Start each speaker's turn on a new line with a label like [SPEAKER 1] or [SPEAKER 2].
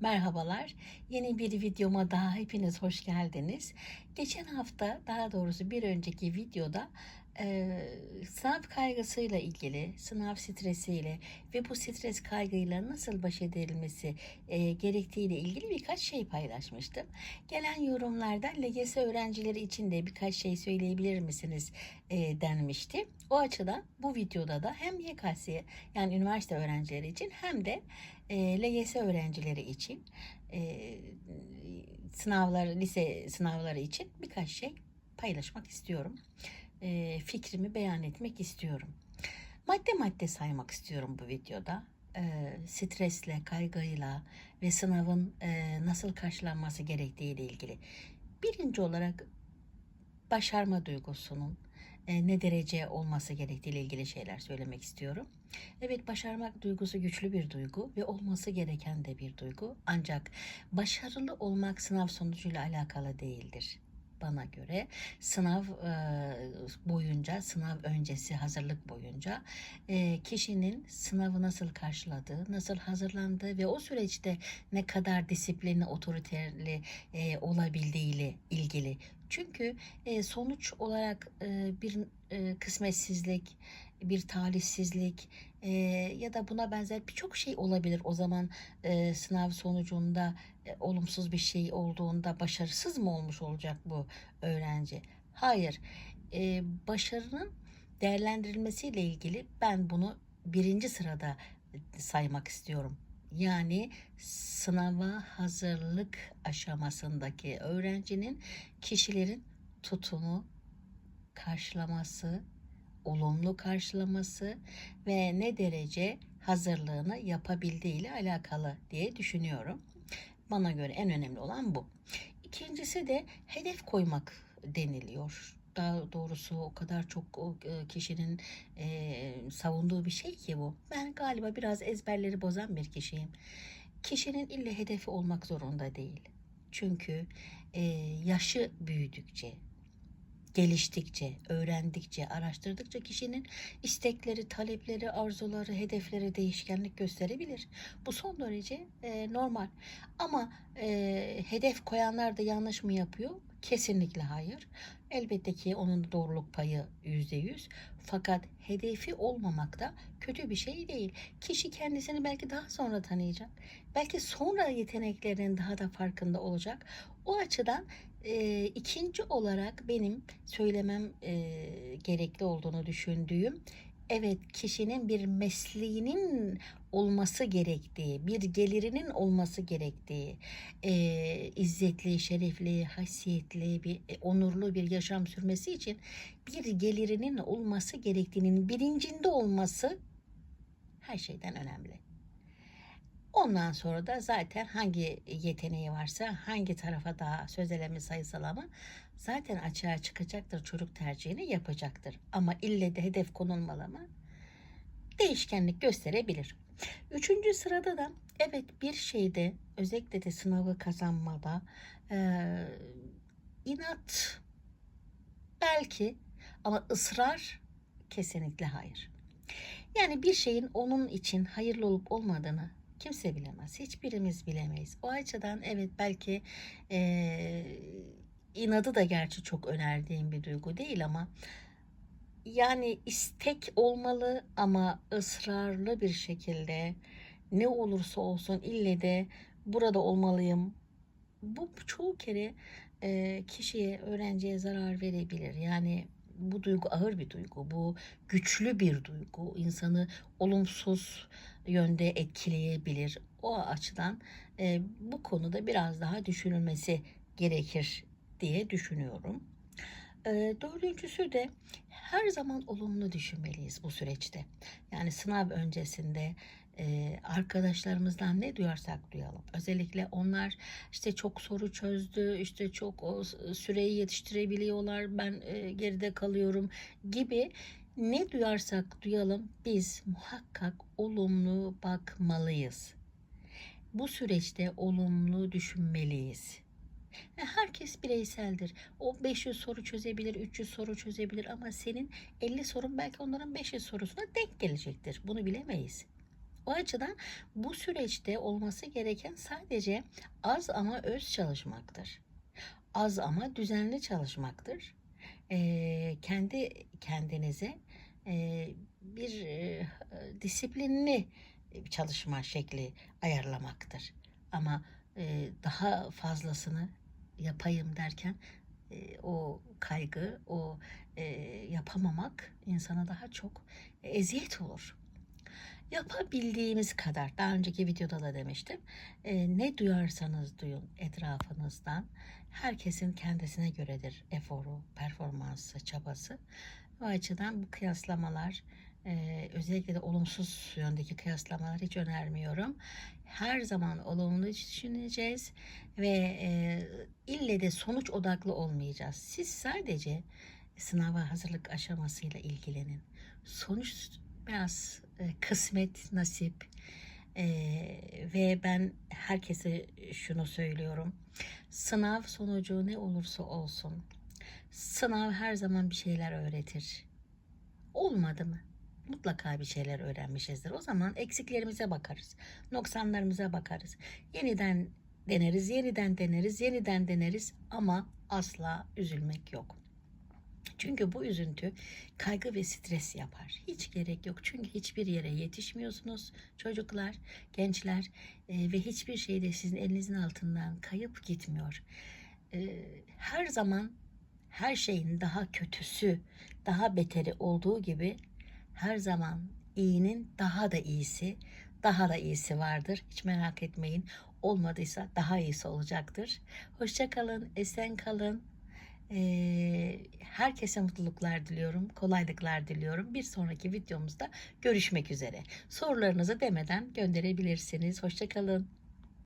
[SPEAKER 1] Merhabalar. Yeni bir videoma daha hepiniz hoş geldiniz. Geçen hafta daha doğrusu bir önceki videoda e, sınav kaygısıyla ilgili, sınav stresiyle ve bu stres kaygıyla nasıl baş edilmesi e, gerektiğiyle ilgili birkaç şey paylaşmıştım. Gelen yorumlarda LGS öğrencileri için de birkaç şey söyleyebilir misiniz e, denmişti. O açıdan bu videoda da hem YKS yani üniversite öğrencileri için hem de e, LGS öğrencileri için e, sınavlar, lise sınavları için birkaç şey paylaşmak istiyorum. E, fikrimi beyan etmek istiyorum. Madde madde saymak istiyorum bu videoda. E, stresle, kaygıyla ve sınavın e, nasıl karşılanması gerektiği ile ilgili. Birinci olarak başarma duygusunun e, ne derece olması gerektiği ile ilgili şeyler söylemek istiyorum. Evet başarmak duygusu güçlü bir duygu ve olması gereken de bir duygu. Ancak başarılı olmak sınav sonucuyla alakalı değildir bana göre sınav e, boyunca, sınav öncesi hazırlık boyunca e, kişinin sınavı nasıl karşıladığı, nasıl hazırlandığı ve o süreçte ne kadar disiplinli, otoriterli e, olabildiğiyle ilgili. Çünkü e, sonuç olarak e, bir e, kısmetsizlik, bir talihsizlik e, ya da buna benzer birçok şey olabilir. O zaman e, sınav sonucunda e, olumsuz bir şey olduğunda başarısız mı olmuş olacak bu öğrenci? Hayır. E, başarının değerlendirilmesiyle ilgili ben bunu birinci sırada saymak istiyorum. Yani sınava hazırlık aşamasındaki öğrencinin kişilerin tutumu, karşılaması, olumlu karşılaması ve ne derece hazırlığını yapabildiği ile alakalı diye düşünüyorum. Bana göre en önemli olan bu. İkincisi de hedef koymak deniliyor. Daha doğrusu o kadar çok e, kişinin e, savunduğu bir şey ki bu. Ben galiba biraz ezberleri bozan bir kişiyim. Kişinin ille hedefi olmak zorunda değil. Çünkü e, yaşı büyüdükçe, geliştikçe, öğrendikçe, araştırdıkça kişinin istekleri, talepleri, arzuları, hedefleri değişkenlik gösterebilir. Bu son derece e, normal. Ama e, hedef koyanlar da yanlış mı yapıyor? Kesinlikle hayır. Elbette ki onun doğruluk payı yüzde yüz. Fakat hedefi olmamak da kötü bir şey değil. Kişi kendisini belki daha sonra tanıyacak. Belki sonra yeteneklerinin daha da farkında olacak. O açıdan e, ikinci olarak benim söylemem e, gerekli olduğunu düşündüğüm evet kişinin bir mesleğinin olması gerektiği, bir gelirinin olması gerektiği, e, izzetli, şerefli, haysiyetli, bir e, onurlu bir yaşam sürmesi için bir gelirinin olması gerektiğinin bilincinde olması her şeyden önemli. Ondan sonra da zaten hangi yeteneği varsa, hangi tarafa daha sözelemi sayısalama zaten açığa çıkacaktır. Çocuk tercihini yapacaktır. Ama ille de hedef konulmalı mı? Değişkenlik gösterebilir. Üçüncü sırada da evet bir şeyde özellikle de sınavı kazanmada e, inat belki ama ısrar kesinlikle hayır. Yani bir şeyin onun için hayırlı olup olmadığını kimse bilemez. Hiçbirimiz bilemeyiz. O açıdan evet belki e, inadı da gerçi çok önerdiğim bir duygu değil ama yani istek olmalı ama ısrarlı bir şekilde ne olursa olsun ille de burada olmalıyım. Bu çoğu kere e, kişiye, öğrenciye zarar verebilir. Yani bu duygu ağır bir duygu. Bu güçlü bir duygu. İnsanı olumsuz yönde etkileyebilir. O açıdan e, bu konuda biraz daha düşünülmesi gerekir diye düşünüyorum. E, dördüncüsü de her zaman olumlu düşünmeliyiz bu süreçte. Yani sınav öncesinde arkadaşlarımızdan ne duyarsak duyalım. Özellikle onlar işte çok soru çözdü, işte çok o süreyi yetiştirebiliyorlar, ben geride kalıyorum gibi ne duyarsak duyalım biz muhakkak olumlu bakmalıyız. Bu süreçte olumlu düşünmeliyiz. Herkes bireyseldir. O 500 soru çözebilir, 300 soru çözebilir ama senin 50 sorun belki onların 500 sorusuna denk gelecektir. Bunu bilemeyiz. O açıdan bu süreçte olması gereken sadece az ama öz çalışmaktır. Az ama düzenli çalışmaktır. Eee, kendi kendinize eee, bir eee, disiplinli çalışma şekli ayarlamaktır. Ama eee, daha fazlasını yapayım derken eee, o kaygı, o eee, yapamamak insana daha çok eziyet olur. Yapabildiğimiz kadar, daha önceki videoda da demiştim, eee, ne duyarsanız duyun etrafınızdan, herkesin kendisine göredir eforu, performansı, çabası. O açıdan bu kıyaslamalar, eee, özellikle de olumsuz yöndeki kıyaslamaları hiç önermiyorum. Her zaman olumlu düşüneceğiz ve eee, ille de sonuç odaklı olmayacağız. Siz sadece sınava hazırlık aşamasıyla ilgilenin. Sonuç biraz e, kısmet, nasip Eee, ve ben herkese şunu söylüyorum. Sınav sonucu ne olursa olsun, sınav her zaman bir şeyler öğretir. Olmadı mı? Mutlaka bir şeyler öğrenmişizdir. O zaman eksiklerimize bakarız, noksanlarımıza bakarız. Yeniden deneriz, yeniden deneriz, yeniden deneriz ama asla üzülmek yok. Çünkü bu üzüntü kaygı ve stres yapar. Hiç gerek yok. Çünkü hiçbir yere yetişmiyorsunuz çocuklar, gençler e, ve hiçbir şey de sizin elinizin altından kayıp gitmiyor. E, her zaman her şeyin daha kötüsü, daha beteri olduğu gibi her zaman iyinin daha da iyisi, daha da iyisi vardır. Hiç merak etmeyin. Olmadıysa daha iyisi olacaktır. Hoşça kalın, esen kalın. Ee, herkese mutluluklar diliyorum, kolaylıklar diliyorum. Bir sonraki videomuzda görüşmek üzere. Sorularınızı demeden gönderebilirsiniz. Hoşçakalın.